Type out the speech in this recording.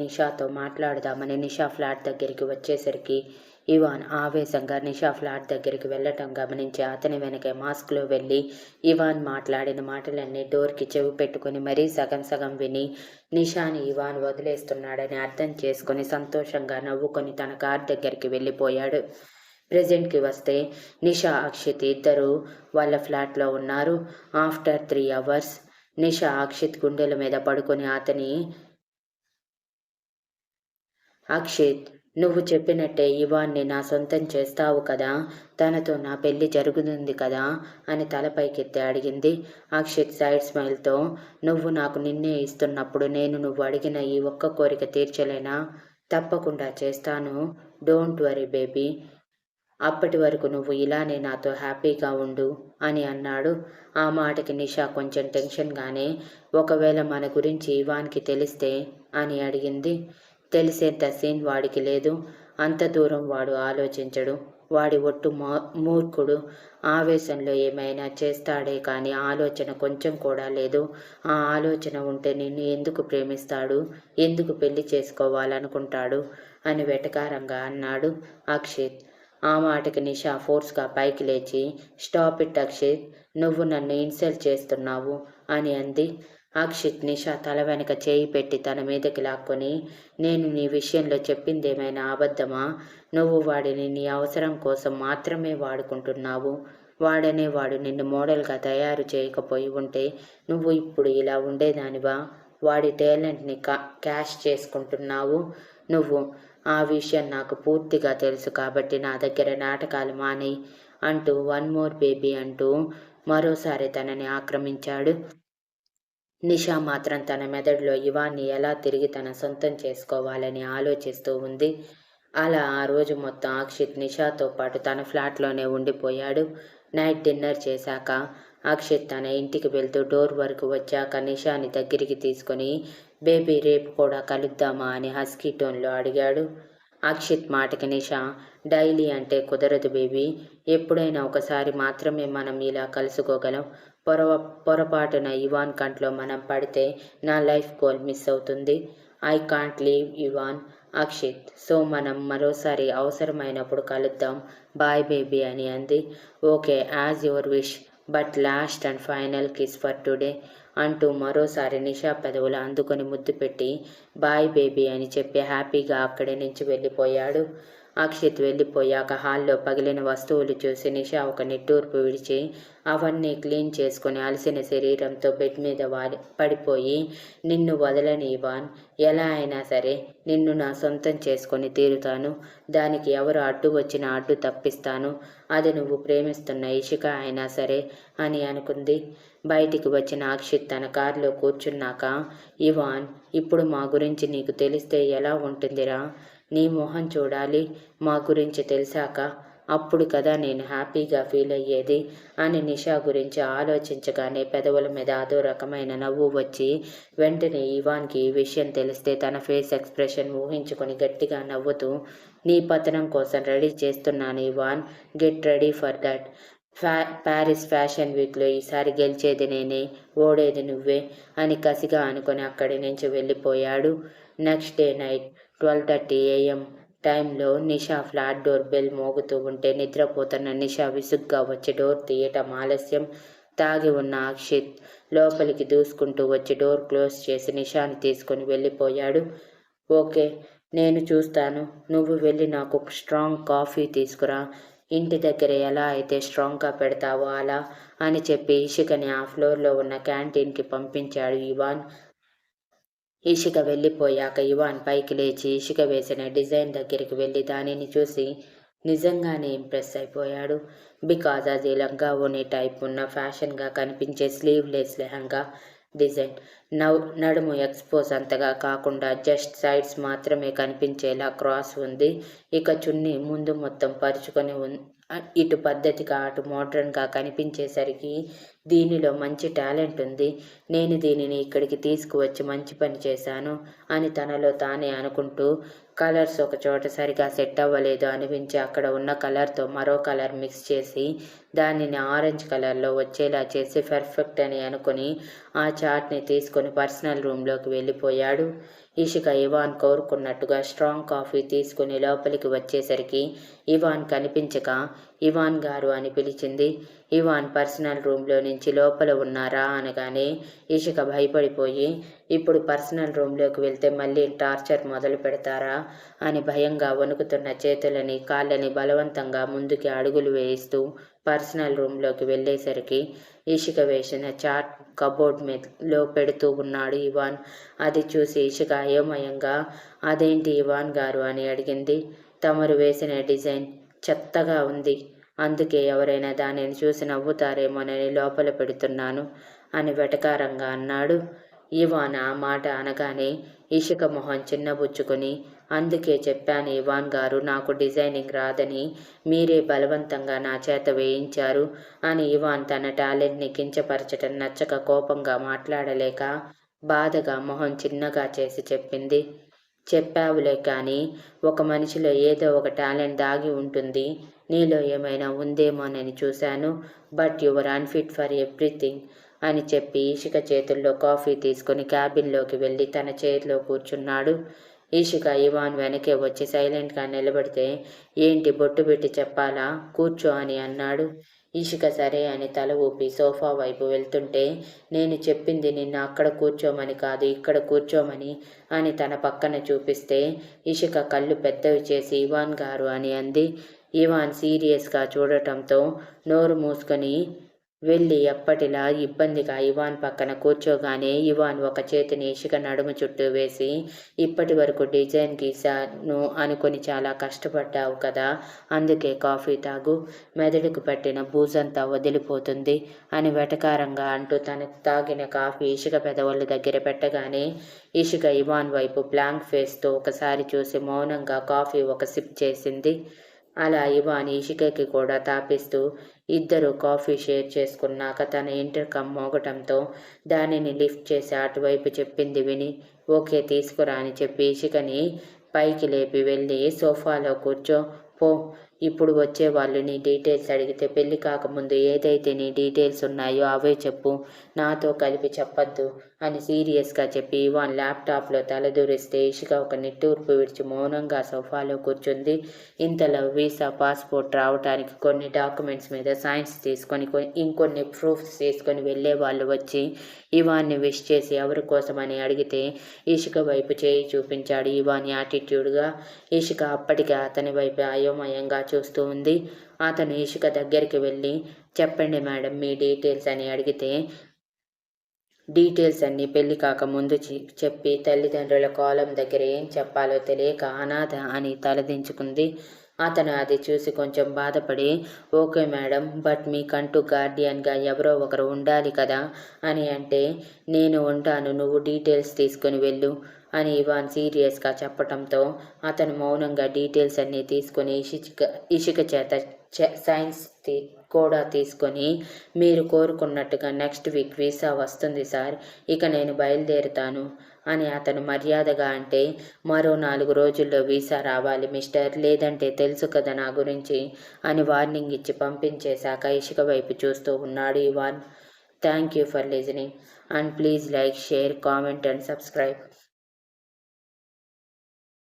నిషాతో మాట్లాడదామని నిషా ఫ్లాట్ దగ్గరికి వచ్చేసరికి ఇవాన్ ఆవేశంగా నిషా ఫ్లాట్ దగ్గరికి వెళ్ళటం గమనించి అతని వెనకే మాస్క్లో వెళ్ళి ఇవాన్ మాట్లాడిన మాటలన్నీ డోర్కి చెవి పెట్టుకుని మరీ సగం సగం విని నిషాని ఇవాన్ వదిలేస్తున్నాడని అర్థం చేసుకుని సంతోషంగా నవ్వుకొని తన కార్ దగ్గరికి వెళ్ళిపోయాడు. ప్రెజెంట్కి వస్తే నిషా అక్షిత్ ఇద్దరు వాళ్ళ ఫ్లాట్లో ఉన్నారు. After three hours Nisha Akshit గుండెల మీద పడుకొని అతని అక్షిత్ నువ్వు చెప్పినట్టే ఇవాన్ని నా సొంతం చేస్తావు కదా తనతో నా పెళ్ళి జరుగుతుంది కదా అని తలపైకెత్తి అడిగింది. అక్షిత్ సైడ్ స్మైల్తో నువ్వు నాకు నిన్నే ఇస్తున్నప్పుడు నేను నువ్వు అడిగిన ఈ ఒక్క కోరిక తీర్చలేనా? తప్పకుండా చేస్తాను. Don't worry baby. అప్పటి వరకు నువ్వు ఇలానే నాతో హ్యాపీగా ఉండు అని అన్నాడు. ఆ మాటకి నిషా కొంచెం టెన్షన్గానే ఒకవేళ మన గురించి ఇవాన్కి తెలిస్తే అని అడిగింది. తెలిసేంత సీన్ వాడికి లేదు. అంత దూరం వాడు ఆలోచించడు. వాడి ఒట్టు మూర్ఖుడు. ఆవేశంలో ఏమైనా చేస్తాడే కానీ ఆలోచన కొంచెం కూడా లేదు. ఆ ఆలోచన ఉంటే నిన్ను ఎందుకు ప్రేమిస్తాడు? ఎందుకు పెళ్ళి చేసుకోవాలనుకుంటాడు? అని వెటకారంగా అన్నాడు అక్షిత్. ఆ మాటకి నిషా ఫోర్స్గా పైకి లేచి స్టాప్ ఇట్ అక్షిత్. నువ్వు నన్ను ఇన్సల్ట్ చేస్తున్నావు అని అంది. అక్షిత్ నిషా తల వెనక చేయి పెట్టి తన మీదకి లాక్కొని నేను నీ విషయంలో చెప్పింది ఏమైనా అబద్ధమా? నువ్వు వాడిని నీ అవసరం కోసం మాత్రమే వాడుకుంటున్నావు. వాడనే వాడు నిన్ను మోడల్గా తయారు చేయకపోయి ఉంటే నువ్వు ఇప్పుడు ఇలా ఉండేదానివా? వాడి టాలెంట్ని కా క్యాష్ చేసుకుంటున్నావు. నువ్వు ఆ విషయం నాకు పూర్తిగా తెలుసు కాబట్టి నా దగ్గర నాటకాలు మానేయి అంటూ వన్ మోర్ బేబీ అంటూ మరోసారి తనని ఆక్రమించాడు. నిషా మాత్రం తన మెదడులో ఇవాన్ని ఎలా తిరిగి తన సొంతం చేసుకోవాలని ఆలోచిస్తూ ఉంది. అలా ఆ రోజు మొత్తం అక్షిత్ నిషాతో పాటు తన ఫ్లాట్లోనే ఉండిపోయాడు. నైట్ డిన్నర్ చేశాక అక్షిత్ తన ఇంటికి వెళ్తూ డోర్ వరకు వచ్చాక నిషాని దగ్గరికి తీసుకొని బేబీ రేపు కూడా కలుద్దామా? అని హస్కీ టోన్లో అడిగాడు. అక్షిత్ మాటకి నిషా డైలీ అంటే కుదరదు బేబీ. ఎప్పుడైనా ఒకసారి మాత్రమే మనం ఇలా కలుసుకోగలం. పొరవ పొరపాటున ఇవాన్ కంట్లో మనం పడితే నా లైఫ్ గోల్ మిస్ అవుతుంది. I can't leave Ivan. Akshit so మనం మరోసారి అవసరమైనప్పుడు కలుద్దాం. బాయ్ బేబీ అని అంది. Okay as your wish but last and final kiss for today అంటూ మరోసారి నిషా పెదవులు అందుకొని ముద్దు పెట్టి బాయ్ బేబీ అని చెప్పి హ్యాపీగా అక్కడి నుంచి వెళ్ళిపోయాడు. అక్షిత్ వెళ్ళిపోయాక హాల్లో పగిలిన వస్తువులు చూసి నిషా ఒక నిట్టూర్పు విడిచి అవన్నీ క్లీన్ చేసుకుని అలసిన శరీరంతో బెడ్ మీద వారి పడిపోయి నిన్ను వదలని ఇవాన్ ఎలా అయినా సరే నిన్ను నా సొంతం చేసుకొని తీరుతాను. దానికి ఎవరు అడ్డు వచ్చినా అడ్డు తప్పిస్తాను. అది నువ్వు ప్రేమిస్తున్న ఇషిక అయినా సరే అని అనుకుంది. బయటికి వచ్చిన అక్షిత్ తన కారులో కూర్చున్నాక ఇవాన్ ఇప్పుడు మా గురించి నీకు తెలిస్తే ఎలా ఉంటుందిరా? నీ మొహం చూడాలి. మా గురించి తెలిసాక అప్పుడు కదా నేను హ్యాపీగా ఫీల్ అయ్యేది అని నిషా గురించి ఆలోచించగానే పెదవుల మీద అదో రకమైన నవ్వు వచ్చి వెంటనే ఇవాన్కి ఈ విషయం తెలిస్తే తన ఫేస్ ఎక్స్ప్రెషన్ ఊహించుకొని గట్టిగా నవ్వుతూ నీ పతనం కోసం రెడీ చేస్తున్నాను Ivan get ready for that. ఫ్యా ప్యారిస్ ఫ్యాషన్ వీక్లో ఈసారి గెలిచేది నేనే ఓడేది నువ్వే అని కసిగా అనుకొని అక్కడి నుంచి వెళ్ళిపోయాడు. Next day night twelve thirty AM టైంలో నిషా ఫ్లాట్ డోర్ బెల్ మోగుతూ ఉంటే నిద్రపోతున్న నిషా విసుగ్గా వచ్చి డోర్ తీయటం ఆలస్యం. తాగి ఉన్న అక్షిత్ లోపలికి దూసుకుంటూ వచ్చి డోర్ క్లోజ్ చేసి నిషాని తీసుకొని వెళ్ళిపోయాడు. ఓకే నేను చూస్తాను. నువ్వు వెళ్ళి నాకు స్ట్రాంగ్ కాఫీ తీసుకురా. ఇంటి దగ్గర ఎలా అయితే స్ట్రాంగ్గా పెడతావో అలా అని చెప్పి ఇషికని ఆ ఫ్లోర్లో ఉన్న క్యాంటీన్కి పంపించాడు ఇవాన్. ఇషిక వెళ్ళిపోయాక ఇవాన్ పైకి లేచి ఇషిక వేసిన డిజైన్ దగ్గరికి వెళ్ళి దానిని చూసి నిజంగానే ఇంప్రెస్ అయిపోయాడు. బికాజ్ అది లంగా ఓని టైప్ ఉన్న ఫ్యాషన్గా కనిపించే స్లీవ్లెస్ లెహంగా డిజైన్. నవ్ నడుము ఎక్స్పోజ్ అంతగా కాకుండా జస్ట్ సైడ్స్ మాత్రమే కనిపించేలా క్రాస్ ఉంది. ఇక చున్నీ ముందు మొత్తం పరుచుకొని ఇటు పద్ధతిగా అటు మోడ్రన్గా కనిపించేసరికి దీనిలో మంచి టాలెంట్ ఉంది. నేను దీనిని ఇక్కడికి తీసుకువచ్చి మంచి పని చేశాను అని తనలో తానే అనుకుంటూ కలర్స్ ఒక చోట సరిగా సెట్ అవ్వలేదు. అనిపించి అక్కడ ఉన్న కలర్తో మరో కలర్ మిక్స్ చేసి దానిని ఆరెంజ్ కలర్లో వచ్చేలా చేసి పర్ఫెక్ట్ అని అనుకుని ఆ చాట్ని తీసుకొని పర్సనల్ రూమ్లోకి వెళ్ళిపోయాడు. ఇషిక ఇవాన్ కోరుకున్నట్టుగా స్ట్రాంగ్ కాఫీ తీసుకుని లోపలికి వచ్చేసరికి ఇవాన్ కనిపించక ఇవాన్ గారు అని పిలిచింది. ఇవాన్ పర్సనల్ రూమ్లో నుంచి లోపల ఉన్నారా అనగానే ఇషిక భయపడిపోయి ఇప్పుడు పర్సనల్ రూమ్లోకి వెళ్తే మళ్ళీ టార్చర్ మొదలు పెడతారా? అని భయంగా వణుకుతున్న చేతులని కాళ్ళని బలవంతంగా ముందుకి అడుగులు వేయిస్తూ పర్సనల్ రూమ్లోకి వెళ్ళేసరికి ఇషిక వేసిన చాట్ కబోర్డ్ మీదలో పెడుతూ ఉన్నాడు ఇవాన్. అది చూసి ఇషిక అయోమయంగా అదేంటి ఇవాన్ గారు అని అడిగింది. తమరు వేసిన డిజైన్ చెత్తగా ఉంది. అందుకే ఎవరైనా దానిని చూసి నవ్వుతారేమోనని లోపల పెడుతున్నాను అని వెటకారంగా అన్నాడు. ఇవాన్ ఆ మాట అనగానే ఇషిక మొహం చిన్నబుచ్చుకొని అందుకే చెప్పాను ఇవాన్ గారు నాకు డిజైనింగ్ రాదని మీరే బలవంతంగా నా చేత వేయించారు అని ఇవాన్ తన టాలెంట్ని కించపరచటం నచ్చక కోపంగా మాట్లాడలేక బాధగా మొహం చిన్నగా చేసి చెప్పింది. చెప్పావులే కానీ ఒక మనిషిలో ఏదో ఒక టాలెంట్ దాగి ఉంటుంది. నీలో ఏమైనా ఉందేమోనని చూశాను. But your unfit for everything అని చెప్పి ఈషిక చేతుల్లో కాఫీ తీసుకుని క్యాబిన్లోకి వెళ్ళి తన చేతిలో కూర్చున్నాడు. ఈషిక ఇవాన్ వెనకే వచ్చి సైలెంట్గా నిలబడితే ఏంటి బొట్టు పెట్టి చెప్పాలా? కూర్చో అని అన్నాడు. ఈషిక సరే అని తల ఊపి సోఫా వైపు వెళ్తుంటే నేను చెప్పింది నిన్న అక్కడ కూర్చోమని కాదు ఇక్కడ కూర్చోమని అని తన పక్కన చూపిస్తే ఇషిక కళ్ళు పెద్దవి చేసి ఇవాన్ గారు అని అంది. ఇవాన్ సీరియస్గా చూడటంతో నోరు మూసుకొని వెళ్ళి ఎప్పటిలా ఇబ్బందిగా ఇవాన్ పక్కన కూర్చోగానే ఇవాన్ ఒక చేతిని ఇసుక నడుము చుట్టూ వేసి ఇప్పటి వరకు డిజైన్ గీసాను అనుకొని చాలా కష్టపడ్డావు కదా అందుకే కాఫీ తాగు మెదడుకు పట్టిన బూజంతా వదిలిపోతుంది అని వెటకారంగా అంటూ తనకు తాగిన కాఫీ ఇసుక పెదవుల దగ్గర పెట్టగానే ఇసుక ఇవాన్ వైపు బ్లాంక్ ఫేస్తో ఒకసారి చూసి మౌనంగా కాఫీ ఒక సిప్ చేసింది. అలా ఇవాన్ ఇషికకి కూడా తాపిస్తూ ఇద్దరు కాఫీ షేర్ చేసుకున్నాక తన ఇంటర్కమ్ మోగటంతో దానిని లిఫ్ట్ చేసి అటువైపు చెప్పింది విని ఓకే తీసుకురా అని చెప్పి ఇషికని పైకి లేపి వెళ్ళి సోఫాలో కూర్చో పో ఇప్పుడు వచ్చే వాళ్ళు నీ డీటెయిల్స్ అడిగితే పెళ్ళి కాకముందు ఏదైతే నీ డీటెయిల్స్ ఉన్నాయో అవే చెప్పు. నాతో కలిపి చెప్పద్దు అని సీరియస్గా చెప్పి ఇవాన్ ల్యాప్టాప్లో తలదూరిస్తే ఇషిక ఒక నిట్టూర్పు విడిచి మౌనంగా సోఫాలో కూర్చుంది. ఇంతలో వీసా పాస్పోర్ట్ రావడానికి కొన్ని డాక్యుమెంట్స్ మీద సైన్స్ తీసుకొని ఇంకొన్ని ప్రూఫ్స్ తీసుకొని వెళ్ళే వాళ్ళు వచ్చి ఇవాన్ని విష్ చేసి ఎవరి కోసమని అడిగితే ఇషిక వైపు చేయి చూపించాడు ఇవాన్ యాటిట్యూడ్గా. ఇషిక అప్పటికే అతని వైపు అయోమయంగా చూస్తూ ఉంది. అతను ఇషిక దగ్గరికి వెళ్ళి చెప్పండి మేడం మీ డీటెయిల్స్ అని అడిగితే డీటెయిల్స్ అన్నీ పెళ్ళి కాక ముందు చెప్పి తల్లిదండ్రుల కాలం దగ్గర ఏం చెప్పాలో తెలియక అనాథ అని తలదించుకుంది. అతను అది చూసి కొంచెం బాధపడి ఓకే మేడం బట్ మీకంటూ గార్డియన్గా ఎవరో ఒకరు ఉండాలి కదా అని అంటే నేను ఉంటాను నువ్వు డీటెయిల్స్ తీసుకొని వెళ్ళు అని ఇవాన్ సీరియస్గా చెప్పటంతో అతను మౌనంగా డీటెయిల్స్ అన్నీ తీసుకొని ఇషిక ఇషిక చేత సైన్స్ కూడా తీసుకొని మీరు కోరుకున్నట్టుగా నెక్స్ట్ వీక్ వీసా వస్తుంది సార్ ఇక నేను బయలుదేరుతాను అని అతను మర్యాదగా అంటే మరో నాలుగు రోజుల్లో వీసా రావాలి మిస్టర్. లేదంటే తెలుసు కదా నా గురించి అని వార్నింగ్ ఇచ్చి పంపించేశాక ఇసుక వైపు చూస్తూ ఉన్నాడు Ivan thank you for listening and please like share comment and subscribe.